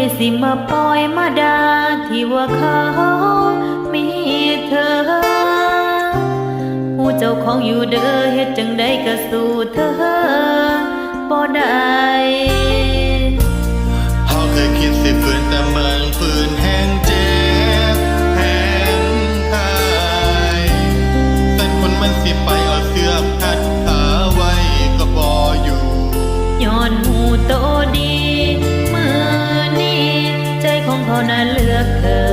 ได้สิมาปล่อยมาดาที่ว่าเขามีเธอ ผู้เจ้าของอยู่เด้อเฮ็ดจังได้ก็สู่เธอบ่ได้เฮาเคยคิดสิฝืนแต่มันฝื น่าเลือกเธอ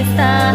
está.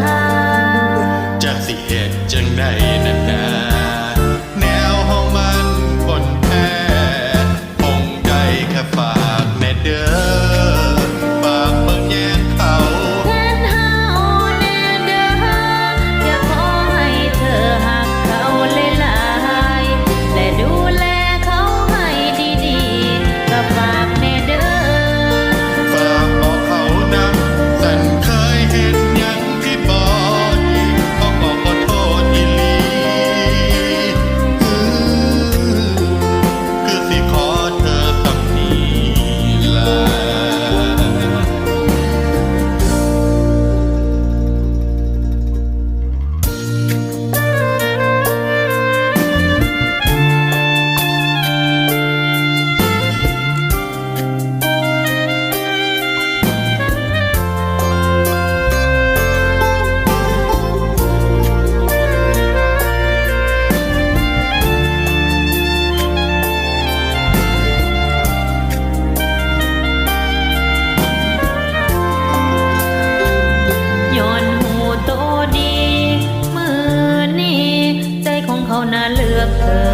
เธอ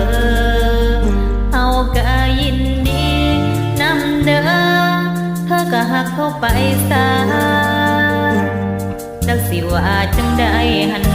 เอากายินดีนำเด้อเธอก็หักเข้าไปซาจักสิว่าจังได้หัน